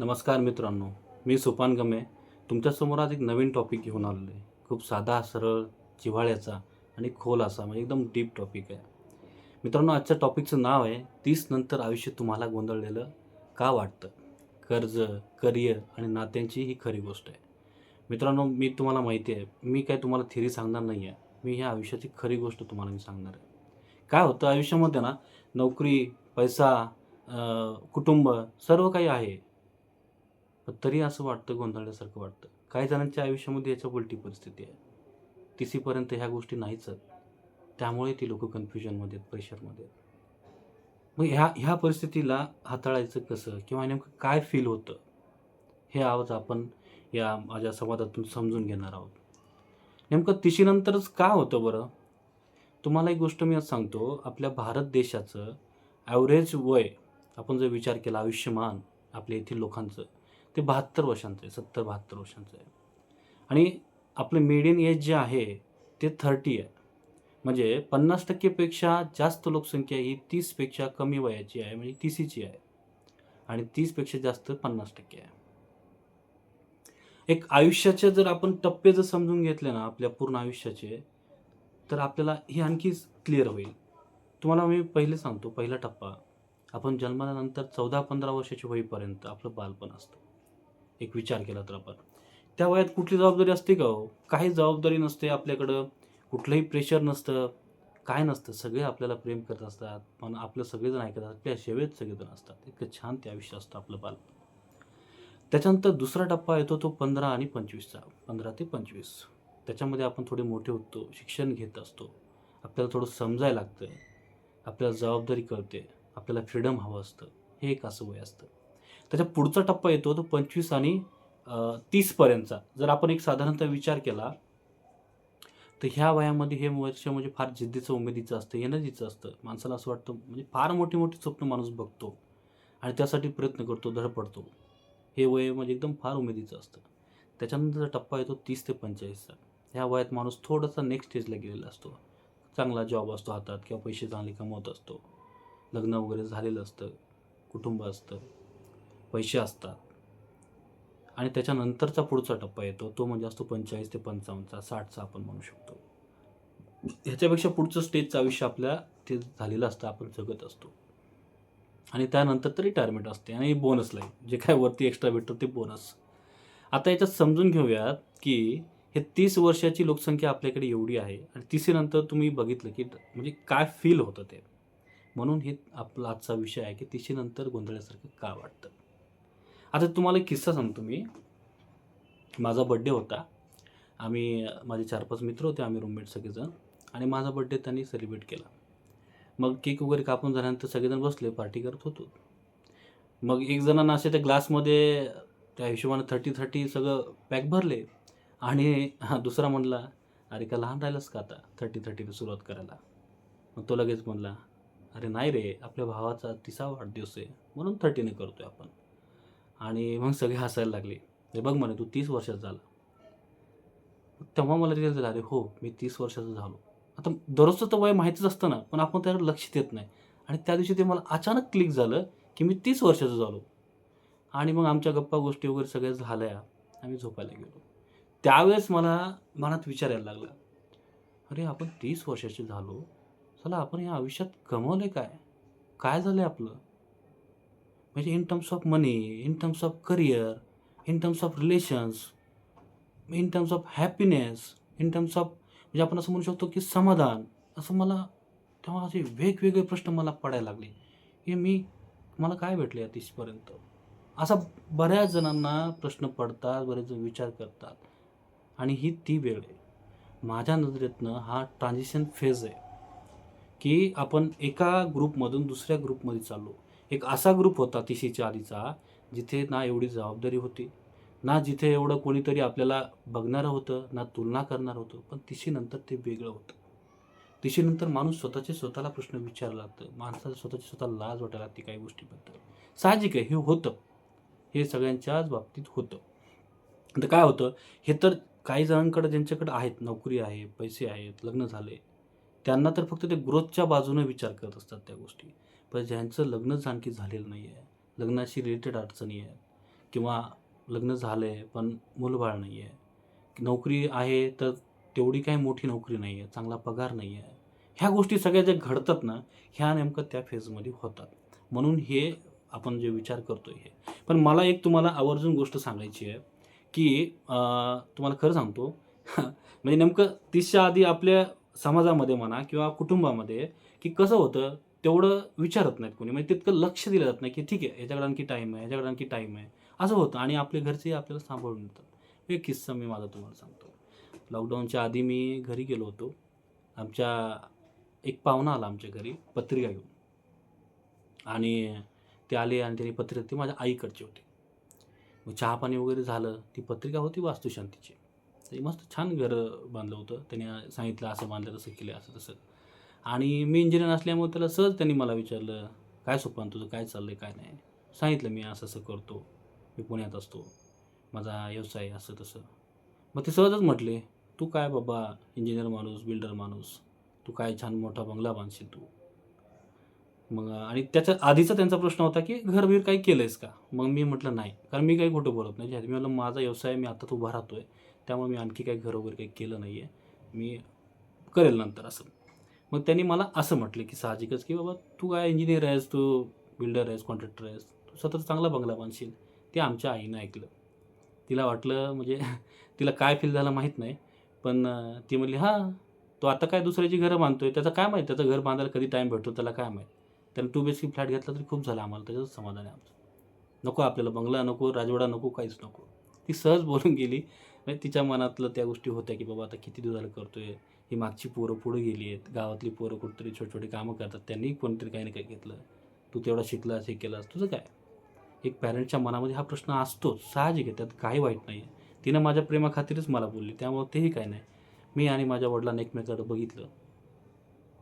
नमस्कार मित्रांनो मी सुपान गमे. तुमच्यासमोर आज एक नवीन टॉपिक घेऊन आलेलो आहे. खूप साधा सरळ जिव्हाळ्याचा आणि खोल असा म्हणजे एकदम डीप टॉपिक आहे. मित्रांनो आजच्या टॉपिकचं नाव आहे तीस नंतर आयुष्य तुम्हाला गोंधळलेलं का वाटतं? कर्ज करिअर आणि नात्यांची ही खरी गोष्ट आहे. मित्रांनो मी तुम्हाला माहिती आहे मी काय तुम्हाला थिरी सांगणार नाही आहे. मी ह्या आयुष्याची खरी गोष्ट तुम्हाला मी सांगणार आहे. काय होतं? आयुष्यामध्ये ना नोकरी पैसा कुटुंब सर्व काही आहे. तरी असं वाटतं गोंधळल्यासारखं वाटतं. काही जणांच्या आयुष्यामध्ये याच्या उलटी परिस्थिती आहे. तिसीपर्यंत ह्या गोष्टी नाहीच आहेत. त्यामुळे ती लोक कन्फ्युजनमध्ये आहेत प्रेशरमध्ये मग ह्या ह्या परिस्थितीला हाताळायचं कसं? किंवा नेमकं काय फील होतं? हे आज आपण या माझ्या संवादातून समजून घेणार आहोत. नेमकं तिशीनंतरच का होतं बरं? तुम्हाला एक गोष्ट मी आज सांगतो. आपल्या भारत देशाचं ॲव्हरेज वय आपण जर विचार केला आयुष्यमान आपल्या येथील लोकांचं ते बहात्तर वर्षांचं आहे सत्तर बहात्तर वर्षांचं आहे. आणि आपलं मिडियन एज जे आहे ते थर्टी आहे. म्हणजे पन्नास टक्केपेक्षा जास्त लोकसंख्या ही तीसपेक्षा कमी वयाची आहे म्हणजे तीसीची आहे. आणि तीसपेक्षा जास्त पन्नास टक्के आहे. एक आयुष्याचे जर आपण टप्पे जर समजून घेतले ना आपल्या पूर्ण आयुष्याचे तर आपल्याला हे आणखी क्लिअर होईल. तुम्हाला मी पहिले सांगतो पहिला टप्पा आपण जन्मानंतर चौदा पंधरा वर्षाची होईपर्यंत आपलं बालपण असतं. एक विचार केला तर आपण. त्या वयात कुठली जबाबदारी असते का हो? काही जबाबदारी नसते आपल्याकडं. कुठलंही प्रेशर नसतं. काय नसतं. सगळे आपल्याला प्रेम करत असतात. पण आपलं सगळेजण ऐकत असतात. आपल्या सेवेत सगळेजण असतात. इतकं छान त्या आयुष्य असतं आपलं बालपण त्याच्यानंतर दुसरा टप्पा येतो तो पंधरा आणि पंचवीसचा. पंधरा ते पंचवीस. त्याच्यामध्ये आपण थोडे मोठे होतो. शिक्षण घेत असतो. आपल्याला थोडं समजायला लागतं आपल्याला जबाबदारी कळते. आपल्याला फ्रीडम हवं असतं. हे एक असं वय असतं. त्याच्या पुढचा टप्पा येतो तो पंचवीस आणि तीसपर्यंतचा. जर आपण एक साधारणतः विचार केला तर ह्या वयामध्ये हे वर्ष म्हणजे फार जिद्दीचं उमेदीचं असतं एनर्जीचं असतं. माणसाला असं वाटतं म्हणजे फार मोठी मोठी स्वप्न माणूस बघतो आणि त्यासाठी प्रयत्न करतो धडपडतो. हे वय म्हणजे एकदम फार उमेदीचं असतं. त्याच्यानंतरचा टप्पा येतो तीस ते पंचेचाळीसचा. ह्या वयात माणूस थोडासा नेक्स्ट स्टेजला गेलेला असतो. चांगला जॉब असतो हातात किंवा पैसे चांगले कमवत असतो. लग्न वगैरे झालेलं असतं कुटुंब असतं. पैसे असतात. आणि त्याच्यानंतरचा पुढचा टप्पा येतो तो म्हणजे असतो पंचेचाळीस ते पंचावन्नचा साठचा आपण म्हणू शकतो. ह्याच्यापेक्षा पुढचं स्टेजचं आयुष्य आपल्या ते झालेलं असतं आपण जगत असतो. आणि त्यानंतर तर रिटायरमेंट असते आणि बोनस लाईफ जे काय वरती एक्स्ट्रा भेटतं ते बोनस आता याच्यात समजून घेऊयात की हे तीस वर्षाची लोकसंख्या आपल्याकडे एवढी आहे आणि तिसरीनंतर तुम्ही बघितलं की म्हणजे काय फील होतं ते. म्हणून हे आपला आजचा विषय आहे की तिशीनंतर गोंधळल्यासारखं का वाटतं? आता तुम्हाला एक किस्सा सांगतो मी. माझा बड्डे होता. आम्ही माझे चार पाच मित्र होते आम्ही रूममेट सगळेजण. आणि माझा बड्डे त्यांनी सेलिब्रेट केला. मग केक वगैरे कापून झाल्यानंतर सगळेजण बसले पार्टी करत होतो. मग एक जणांना असे त्या ग्लासमध्ये त्या हिशोबाने थर्टी थर्टी सगळं पॅक भरले. आणि दुसरा म्हणला अरे का लहान राहिलंस का आता थर्टी थर्टीला सुरुवात करायला? मग तो लगेच म्हणला अरे नाही रे आपल्या भावाचा तिसा वाढदिवस आहे. म्हणून थर्टीने करतोय आपण. आणि मग सगळे हसायला लागले. हे बघ म्हणे तू तीस वर्षाचा झाला. तेव्हा मला तिथे झालं अरे हो मी तीस वर्षाचा झालो. आता दररोजचं तर वय माहितीच असतं ना पण आपण त्यावर लक्ष देत नाही. आणि त्या दिवशी ते मला अचानक क्लिक झालं की मी तीस वर्षाचं झालो. आणि मग आमच्या गप्पा गोष्टी वगैरे सगळ्या झाल्या. आम्ही झोपायला गेलो. त्यावेळेस मला मनात विचार यायला लागला. अरे आपण तीस वर्षाचे झालो. चला आपण या आयुष्यात गमवलं काय? काय झालं आपलं? म्हणजे in terms of money in terms of career in terms of relations in terms of happiness in terms of म्हणजे आपण असं म्हणू शकतो की समाधान. असं मला तेव्हा असे वेगवेगळे प्रश्न मला पडायला लागले. की मी मला काय भेटले या असा बऱ्याच जणांना प्रश्न पडतात बरेच जण विचार करतात. आणि ही ती वेळ आहे. माझ्या नजरेतनं हा ट्रान्झिशन फेज आहे. की आपण एका ग्रुपमधून दुसऱ्या ग्रुपमध्ये चाललो. एक असा ग्रुप होता तिशीच्या आधीचा जिथे ना एवढी जबाबदारी होती ना जिथे एवढं कोणीतरी आपल्याला बघणारं होतं ना तुलना करणार होतं पण तिशीनंतर ते वेगळं होतं. तिशीनंतर माणूस स्वतःचे स्वतःला प्रश्न विचारायला लागतं माणसाला स्वतःची स्वतः लाज वाटायला लागते काही गोष्टीबद्दल. साहजिक आहे हे होतं. हे सगळ्यांच्याच बाबतीत होतं. तर काय होतं हे तर काही जणांकडे ज्यांच्याकडे आहेत नोकरी आहे पैसे आहेत लग्न झाले त्यांना तर फक्त ते ग्रोथच्या बाजूने विचार करत असतात त्या गोष्टी. पण ज्यांचं लग्नच आणखी झालेलं नाही आहे लग्नाशी रिलेटेड अडचणी आहेत किंवा लग्न झालं आहे पण मूलबाळ नाही आहे नोकरी आहे तर तेवढी काही मोठी नोकरी नाही आहे चांगला पगार नाही आहे ह्या गोष्टी सगळ्या ज्या घडतात ना ह्या नेमकं त्या फेजमध्ये होतात. म्हणून हे आपण जे विचार करतो हे. पण मला एक तुम्हाला आवर्जून गोष्ट सांगायची आहे की तुम्हाला खरं सांगतो म्हणजे नेमकं तीसच्या आधी आपल्या समाजामध्ये म्हणा किंवा कुटुंबामध्ये की कसं होतं तेवढं विचारत नाहीत कोणी. म्हणजे तितकं लक्ष दिलं जात नाही की ठीक आहे याच्याकडे आणखी टाईम आहे याच्याकडे आणखी टाईम आहे. असं होतं आणि आपले घरचे आपल्याला सांभाळून येतात एक किस्सा मी माझा तुम्हाला सांगतो. लॉकडाऊनच्या आधी मी घरी गेलो होतो. आमच्या एक पाहुणा आला आमच्या घरी पत्रिका घेऊन. आणि ते आले आणि त्यांनी पत्रिका ती माझ्या आईकडची होती. मग चहा पाणी वगैरे झालं ती पत्रिका होती वास्तुशांतीची. ते मस्त छान घर बांधलं होतं. त्याने सांगितलं असं बांधलं तसं केलं असं तसं. आणि मी इंजिनियर असल्यामुळे त्याला सहज त्यांनी मला विचारलं काय सोपान तुझं काय चाललं आहे काय नाही? सांगितलं मी असं असं करतो. मी पुण्यात असतो. माझा व्यवसाय असं तसं. मग ते सहजच म्हटले तू काय बाबा? इंजिनियर माणूस बिल्डर माणूस. तू काय छान मोठा बंगला बांधशील तू. मग आणि त्याच्या आधीचा त्यांचा प्रश्न होता की घरबीर काही केलं आहेस का? मग मी म्हटलं नाही. कारण मी काही खोटं बोलत नाही. मी म्हटलं माझा व्यवसाय मी आता उभा राहतो आहे त्यामुळे मी आणखी काही घर वगैरे काही केलं नाही आहे मी करेल नंतर असं. मग त्यांनी मला असं म्हटलं की साहजिकच की बाबा तू काय इंजिनियर आहेस तू बिल्डर आहेस कॉन्ट्रॅक्टर आहेस तू सतत चांगला बंगला बांधशील. ते आमच्या आईनं ऐकलं. तिला वाटलं म्हणजे तिला काय फील झालं माहीत नाही पण ती म्हणली हां तो आता काय दुसऱ्याची घरं बांधतो आहे त्याचं काय माहीत? त्याचं घर बांधायला कधी टाईम भेटतो त्याला काय माहीत? त्यानं two B H K flat घेतला तरी खूप झालं आम्हाला त्याचं समाधान आहे आमचं. नको आपल्याला बंगला नको राजवाडा नको काहीच नको. ती सहज बोलून गेली. म्हणजे तिच्या मनातलं त्या गोष्टी होत्या की बाबा आता किती दिवस झालं आहे ही मागची पोरं पुढे गेली आहेत गावातली पोरं कुठेतरी छोटे छोटी कामं करतात त्यांनी कोणतरी काही ना काही घेतलं. तू तेवढा शिकलास हे केलास तुझं काय? एक पॅरेंटच्या मनामध्ये हा प्रश्न असतोच साहजिक आहे त्यात काही वाईट नाही आहे तिनं माझ्या प्रेमाखातीरच मला बोलली त्यामुळं तेही काय नाही. मी आणि माझ्या वडिलांना एकमेकाकडे बघितलं.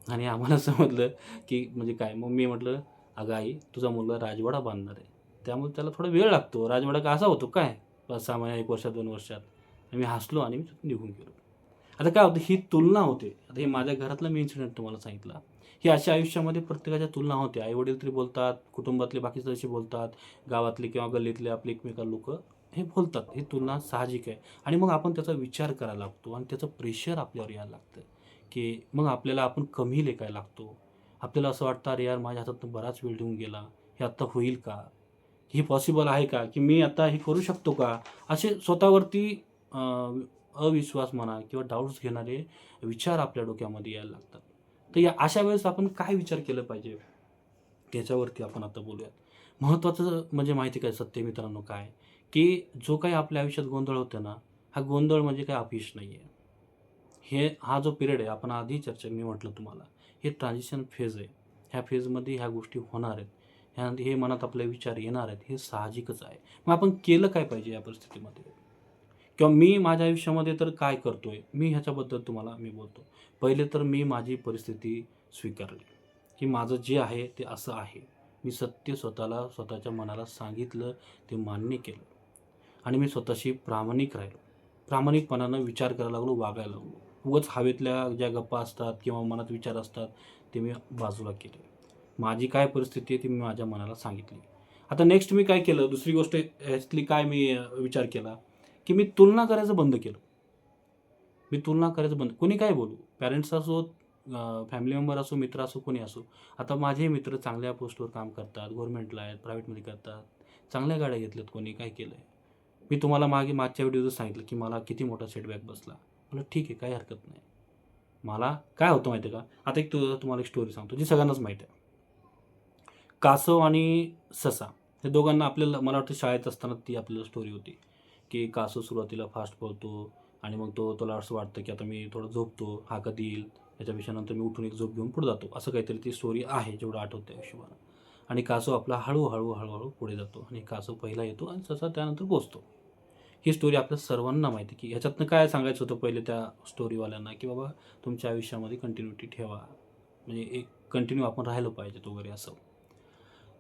आणि आम्हाला समजलं की म्हणजे काय? मग मी म्हटलं अगं आई तुझा मुलगा राजवाडा बांधणार आहे. त्यामुळे त्याला थोडा वेळ लागतो. राजवाडा का असा होतो काय? पाच सहा महिन्या एक वर्षात दोन वर्षात. मी हसलो आणि मी निघून गेलो. आता काय होतं ही तुलना होते. आता हे माझ्या घरातला मी इन्सिडेंट तुम्हाला सांगितला. ही अशा आयुष्यामध्ये प्रत्येकाच्या तुलना होते. आईवडील तरी बोलतात कुटुंबातले बाकी सदस्य बोलतात गावातले किंवा गल्लीतले आपले एकमेका लोक हे बोलतात. ही तुलना साहजिक आहे. आणि मग आपण त्याचा विचार करायला लागतो आणि त्याचं प्रेशर आपल्यावर यायला लागतं. की मग आपल्याला आपण कमी लेखायला लागतो. आपल्याला असं वाटतं अरे यार माझ्या हातात बराच वेळ देऊन गेला. हे आत्ता होईल का? ही पॉसिबल आहे का? की मी आता हे करू शकतो का? असे स्वतःवरती अविश्वास म्हणा किंवा डाऊट्स घेणारे विचार आपल्या डोक्यामध्ये यायला लागतात. तर या अशा वेळेस आपण काय विचार केलं पाहिजे? त्याच्यावरती आपण आता बोलूयात. महत्त्वाचं म्हणजे माहिती काय सत्य मित्रांनो काय? की जो काही आपल्या आयुष्यात गोंधळ होतो ना हा गोंधळ म्हणजे काय अपयश नाही आहे हे हा जो पिरियड आहे आपण आधी चर्चा मी म्हटलं तुम्हाला हे ट्रान्झिशन फेज आहे. ह्या फेजमध्ये ह्या गोष्टी होणार आहेत. ह्या हे मनात आपले विचार येणार आहेत. हे साहजिकच आहे. मग आपण केलं काय पाहिजे या परिस्थितीमध्ये? किंवा मी माझ्या आयुष्यामध्ये तर काय करतोय मी ह्याच्याबद्दल तुम्हाला मी बोलतो. पहिले तर मी माझी परिस्थिती स्वीकारली. की माझं जे आहे ते असं आहे. मी सत्य स्वतःला स्वतःच्या मनाला सांगितलं ते मान्य केलं. आणि मी स्वतःशी प्रामाणिक राहिलो. प्रामाणिकपणानं विचार करायला लागलो वागायला लागलो. उगच हवेतल्या ज्या गप्पा असतात किंवा मनात विचार असतात ते मी बाजूला केले. माझी काय परिस्थिती आहे ती मी माझ्या मनाला सांगितली. आता नेक्स्ट मी काय केलं? दुसरी गोष्ट ह्यातली काय मी विचार केला? की मी तुलना करायचं बंद केलं. मी तुलना करायचं बंद कोणी काय बोलू? पॅरेंट्स असो फॅमिली मेंबर असो मित्र असो कोणी असो. आता माझे मित्र चांगल्या पोस्टवर काम करतात गव्हर्नमेंटला आहेत प्रायव्हेटमध्ये करतात. चांगल्या गाड्या घेतल्यात कोणी काय केलं आहे मी तुम्हाला मागे मागच्या व्हिडिओचं सांगितलं की मला किती मोठा सेटबॅक बसला. म्हटलं ठीक आहे काही हरकत नाही. मला काय होतं माहिती आहे का? आता एक तु तुम्हाला एक स्टोरी सांगतो जी सगळ्यांनाच माहीत आहे. कासव आणि ससा हे दोघांना आपल्याला मला वाटतं शाळेत असताना ती आपल्याला स्टोरी होती. की कासव सुरुवातीला फास्ट पळतो आणि मग तो तुला असं वाटतं की आता मी थोडं झोपतो हा कधी येईल? त्याच्यापेक्षा नंतर मी उठून एक झोप घेऊन पुढे जातो. असं काहीतरी ती स्टोरी आहे जेवढं आठवतं हिशोबानं. आणि कासव आपला हळूहळू हळूहळू पुढे जातो आणि कासव पहिला येतो आणि तसा त्यानंतर पोचतो ही स्टोरी आपल्या सर्वांना माहिती की ह्याच्यातनं काय सांगायचं होतं पहिले त्या स्टोरीवाल्यांना की बाबा तुमच्या आयुष्यामध्ये कंटिन्युटी ठेवा. म्हणजे एक कंटिन्यू आपण राहिलं पाहिजे तो वगैरे असं.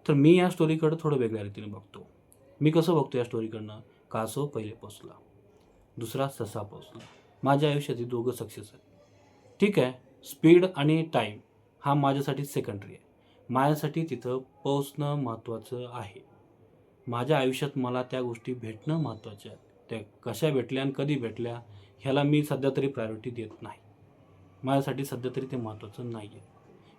तर मी या स्टोरीकडं थोडं वेगळ्या रीतीने बघतो. मी कसं बघतो या स्टोरीकडनं कासव पहिले पोचला. दुसरा ससा पोचला. माझ्या आयुष्यात ही दोघं सक्सेस आहेत. ठीक आहे स्पीड आणि टाईम हा माझ्यासाठी सेकंडरी आहे. माझ्यासाठी तिथं पोचणं महत्त्वाचं आहे. माझ्या आयुष्यात मला त्या गोष्टी भेटणं महत्त्वाच्या आहेत. त्या कशा भेटल्या आणि कधी भेटल्या ह्याला मी सध्या तरी प्रायोरिटी देत नाही. माझ्यासाठी सध्या तरी ते महत्त्वाचं नाही आहे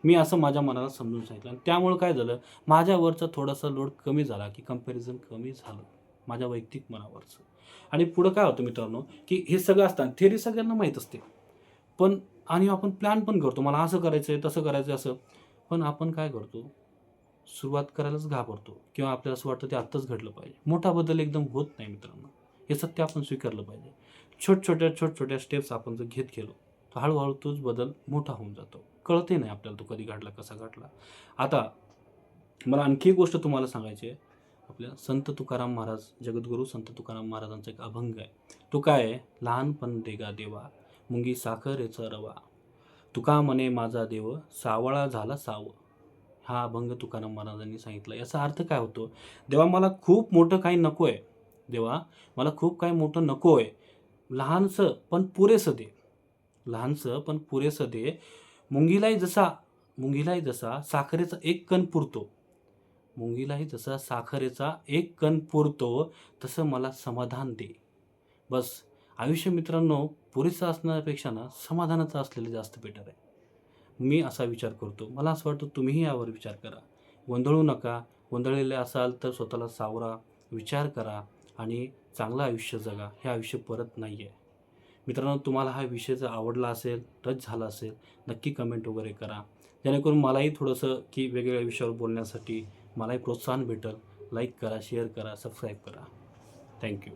मी असं माझ्या मनाला समजून सांगितलं आणि त्यामुळं काय झालं? माझ्यावरचा थोडासा लोड कमी झाला की कंपॅरिझन कमी झालं. माझ्या वैयक्तिक मनावरचं. आणि पुढं काय होतं मित्रांनो की हे सगळं असताना थेरी सगळ्यांना माहीत असते. पण आणि आपण प्लॅन पण करतो मला असं करायचं आहे तसं करायचं आहे असं. पण आपण काय करतो? सुरुवात करायलाच घाबरतो. किंवा आपल्याला असं वाटतं ते आत्ताच घडलं पाहिजे. मोठा बदल एकदम होत नाही मित्रांनो. हे सत्य आपण स्वीकारलं पाहिजे. छोट छोट्या छोट छोट्या स्टेप्स आपण जर घेत गेलो तर हळूहळू तोच बदल मोठा होऊन जातो. कळतही नाही आपल्याला तो कधी घडला कसा घडला. आता मला आणखी एक गोष्ट तुम्हाला सांगायची आहे. आपल्या संत तुकाराम महाराज जगद्गुरू संत तुकाराम महाराजांचा एक अभंग आहे. तो काय आहे? लहानपण देगा देवा मुंगी साखरेचा रवा. तुका म्हणे माझा देव सावळा झाला साव. हा अभंग तुकाराम महाराजांनी सांगितला. याचा अर्थ काय होतो? देवा मला खूप मोठं काही नको आहे. देवा मला खूप काही मोठं नको आहे. लहानसं पण पुरेसं दे. लहानसं पण पुरेसं दे. मुंगीलाही जसा मुंगीलाही जसा साखरेचा एक कण पुरतो. मुंगीलाही जसा साखरेचा एक कण पुरतो तसं मला समाधान दे. बस आयुष्य मित्रांनो पुरेसं असण्यापेक्षा ना समाधानाचं असलेलं जास्त बेटर आहे. मी असा विचार करतो. मला असं वाटतं तुम्हीही यावर विचार करा. गोंधळू नका. गोंधळलेले असाल तर स्वतःला सावरा विचार करा आणि चांगलं आयुष्य जगा. हे आयुष्य परत नाही आहे मित्रांनो तुम्हाला हा विषय जर आवडला असेल टच झाला असेल नक्की कमेंट वगैरे करा. जेणेकरून मलाही थोडंसं की वेगवेगळ्या विषयावर बोलण्यासाठी मलाही प्रोत्साहन भेटेल. लाईक करा शेअर करा सबस्क्राईब करा. थँक्यू